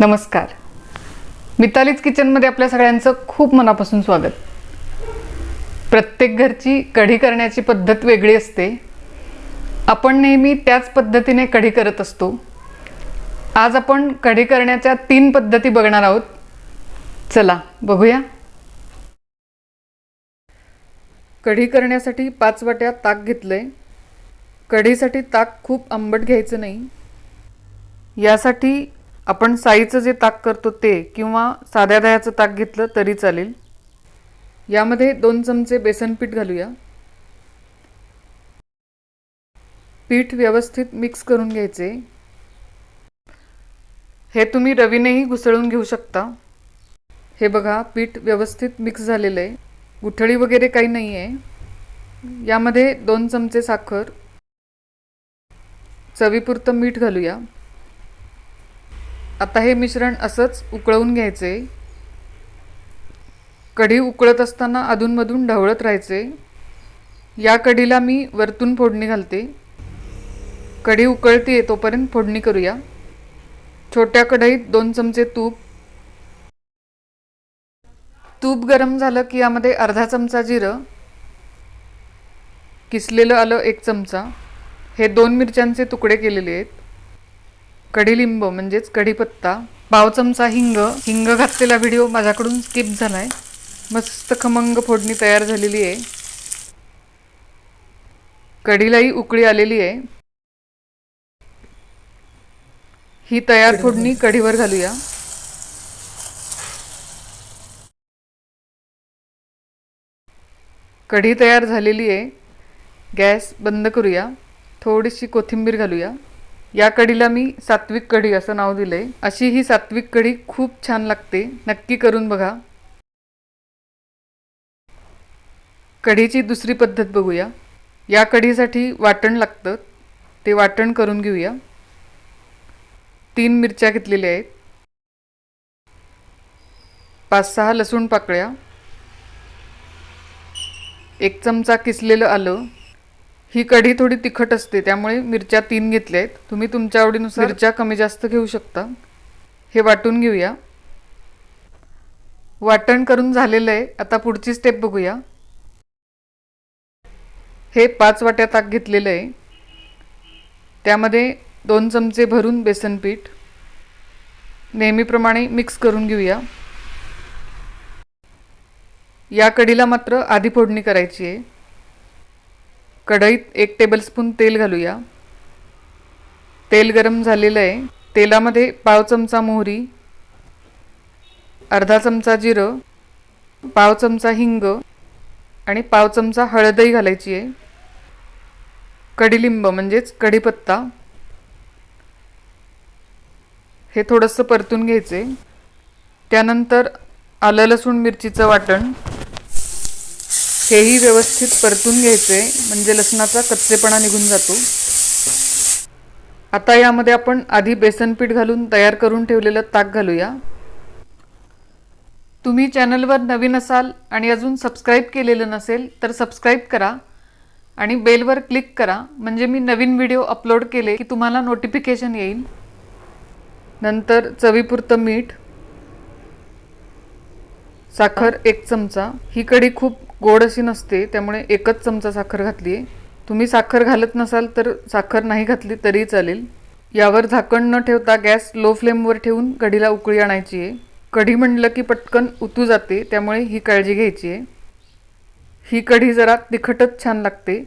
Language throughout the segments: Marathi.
नमस्कार. मितालीच किचनमध्ये आपल्या सगळ्यांचं खूप मनापासून स्वागत. प्रत्येक घरची कढी करण्याची पद्धत वेगळी असते. आपण नेहमी त्याच पद्धतीने कढी करत असतो. आज आपण कढी करण्याच्या तीन पद्धती बघणार आहोत. चला बघूया. कढी करण्यासाठी पाच वाट्या ताक घेतलंय. कढीसाठी ताक खूप आंबट घ्यायचं नाही. यासाठी आपण साईचं जे ताक करतो ते किंवा साध्या दह्याचं ताक घेतलं तरी चालेल. यामध्ये दोन चमचे बेसन पीठ घालूया. पीठ व्यवस्थित मिक्स करून घ्यायचे. हे तुम्ही रवीनेही घुसळून घेऊ शकता. हे बघा पीठ व्यवस्थित मिक्स झालेलं आहे. गुठळी वगैरे काही नाही आहे यामध्ये दोन चमचे साखर. चवीपुरतं मीठ घालूया. आता हे मिश्रण असंच उकळवून घ्यायचे. कढी उकळत असताना अधूनमधून ढवळत राहायचे. या कढीला मी वरतून फोडणी घालते. कढी उकळते तोपर्यंत फोडणी करूया. छोट्या कढईत दोन चमचे तूप. तूप गरम झालं की यामध्ये अर्धा चमचा जिरं. किसलेलं आलं एक चमचा. हे दोन मिरच्यांचे तुकडे केलेले आहेत. कढीलिंब म्हणजेच कढीपत्ता पाव चमचा हिंग हिंग घातलेला व्हिडिओ माझ्याकडून स्किप झालाय. मस्त खमंग फोडणी तयार झालेली आहे. कढीलाही उकळी आलेली आहे. ही तयार फोडणी कढीवर घालूया. कढी तयार झालेली आहे. गॅस बंद करूया. थोडीशी कोथिंबीर घालूया. या कढीला मी सात्विक कढी असं नाव दिलंय. अशी ही सात्विक कढी खूप छान लागते. नक्की करून बघा. कढीची दुसरी पद्धत बघूया. या कढीसाठी वाटण लागतं. ते वाटण करून घेऊया. तीन मिरच्या घेतलेल्या आहेत. पाच सहा लसूण पाकळ्या. एक चमचा किसलेलं आलं. ही कढी थोडी तिखट असते त्यामुळे मिरच्या तीन घेतल्या आहेत तुम्ही तुमच्या आवडीनुसार मिरच्या कमी जास्त घेऊ शकता. हे वाटून घेऊया. वाटण करून झालेलं आहे. आता पुढची स्टेप बघूया. हे पाच वाट्या ताक घेतलेलं आहे. त्यामध्ये दोन चमचे भरून बेसन पीठ. नेहमीप्रमाणे मिक्स करून घेऊया. या कढीला मात्र आधी फोडणी करायची आहे. कढईत एक टेबलस्पून तेल घालूया. तेल गरम झालेलं आहे. तेलामध्ये पाव चमचा मोहरी अर्धा चमचा जिरं पाव चमचा हिंग आणि पाव चमचा हळदही घालायची आहे. कढीलिंब म्हणजेच कढीपत्ता हे थोडंसं परतून घ्यायचे त्यानंतर आलं लसूण मिरचीचं वाटण. हेही व्यवस्थित परतून घ्यायचे म्हणजे लसणाचा कच्चेपणा निघून जातो. आता यामध्ये आपण आधी बेसन पीठ घालून तयार करून ठेवलेलं ताक घालूया. तुम्ही चॅनलवर नवीन असाल आणि अजून सबस्क्राईब केलेलं नसेल तर सबस्क्राईब करा आणि बेलवर क्लिक करा. म्हणजे मी नवीन व्हिडिओ अपलोड केले की तुम्हाला नोटिफिकेशन येईल. नंतर चवीपुरतं मीठ साखर एक चमचा ही कढी खूप गोड अशी नसते त्यामुळे एकच चमचा साखर घातली आहे. तुम्ही साखर घालत नसाल तर साखर नाही घातली तरी चालेल. यावर झाकण न ठेवता गॅस लो फ्लेमवर ठेवून कढीला उकळी आणायची आहे. कढी म्हणलं की पटकन उतू जाते त्यामुळे ही काळजी घ्यायची आहे. ही कढी जरा तिखटच छान लागते.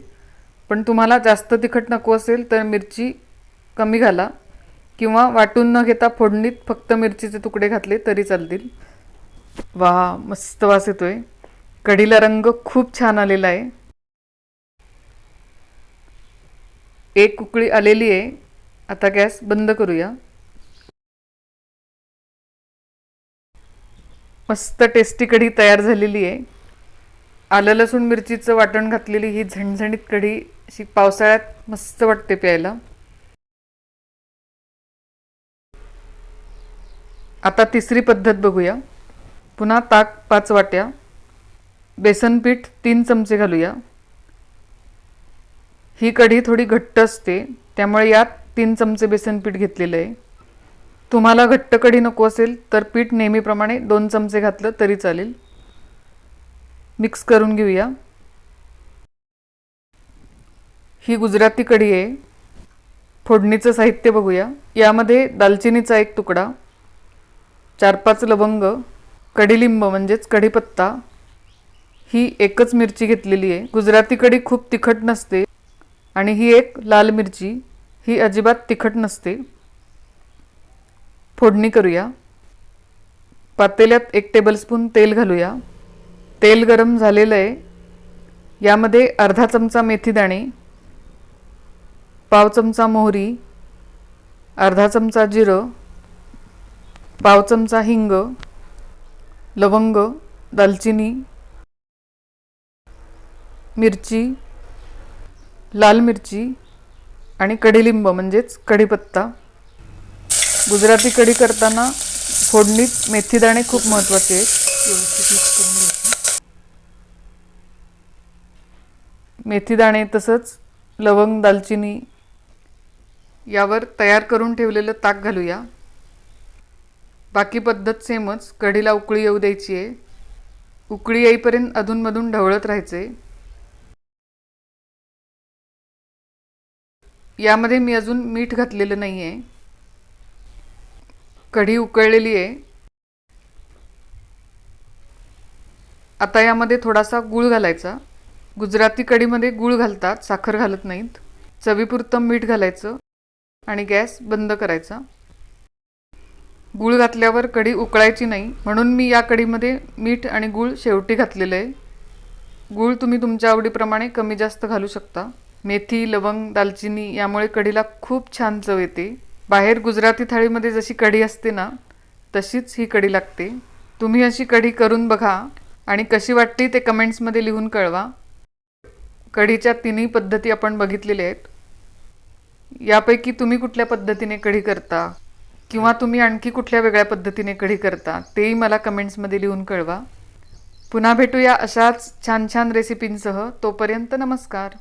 पण तुम्हाला जास्त तिखट नको असेल तर मिरची कमी घाला. किंवा वाटून न घेता फोडणीत फक्त मिरचीचे तुकडे घातले तरी चालतील. वा मस्त वास येतोय. कढीला रंग खूप छान आलेला आहे. एक उकळी आलेली आहे. आता गॅस बंद करूया. मस्त टेस्टी कढी तयार झालेली आहे. आलं लसूण मिरचीचं वाटण घातलेली ही झणझणीत कढी अशी पावसाळ्यात मस्त वाटते प्यायला. आता तिसरी पद्धत बघूया. पुन्हा ताक पाच वाट्या. बेसन पीठ तीन चमचे घालूया. ही कढी थोडी घट्ट असते त्यामुळे यात तीन चमचे बेसन पीठ घेतलेलं आहे. तुम्हाला घट्ट कढी नको असेल तर पीठ नेहमीप्रमाणे दोन चमचे घातलं तरी चालेल. मिक्स करून घेऊया. ही गुजराती कढी आहे. फोडणीचं साहित्य बघूया. यामध्ये दालचिनीचा एक तुकडा चार पाच लवंग कढीलिंब म्हणजेच कढीपत्ता ही एकच मिरची घेतलेली आहे. गुजराती कढी खूप तिखट नसते आणि ही एक लाल मिरची ही अजिबात तिखट नसते. फोडणी करूया. पातेल्यात एक टेबलस्पून तेल घालूया. तेल गरम झालेलं आहे. यामध्ये अर्धा चमचा मेथीदाणे पाव चमचा मोहरी अर्धा चमचा जिरं पाव चमचा हिंग लवंग दालचिनी मिरची लाल मिरची आणि कढीलिंब म्हणजेच कढीपत्ता गुजराती कढी करताना फोडणीत मेथीदाणे खूप महत्त्वाचे आहेत. मेथीदाणे तसंच लवंग दालचिनी यावर तयार करून ठेवलेलं ताक घालूया. बाकी पद्धत सेमच. कढीला उकळी येऊ द्यायची आहे. उकळी येईपर्यंत अधूनमधून ढवळत राहायचे यामध्ये मी अजून मीठ घातलेलं नाही आहे कढी उकळलेली आहे. आता यामध्ये थोडासा गूळ घालायचा. गुजराती कढीमध्ये गूळ घालतात साखर घालत नाहीत. चवीपुरतं मीठ घालायचं आणि गॅस बंद करायचा. गूळ घातल्यावर कढी उकळायची नाही म्हणून मी या कढीमध्ये मीठ आणि गूळ शेवटी घातलेलं आहे. गूळ तुम्ही तुमच्या आवडीप्रमाणे कमी जास्त घालू शकता. मेथी लवंग दालचिनी यामुळे कढीला खूप छान चव येते. बाहेर गुजराती थाळीमध्ये जशी कढी असते ना तशीच ही कढी लागते. तुम्ही अशी कढी करून बघा आणि कशी वाटली ते कमेंट्समध्ये लिहून कळवा. कढीच्या तिन्ही पद्धती आपण बघितलेल्या आहेत. यापैकी तुम्ही कुठल्या पद्धतीने कढी करता? किंवा तुम्ही आणखी कुठल्या वेगळ्या पद्धतीने कढी करता? तेही मला कमेंट्समध्ये लिहून कळवा. पुन्हा भेटूया अशाच छान छान रेसिपींसह. तोपर्यंत नमस्कार.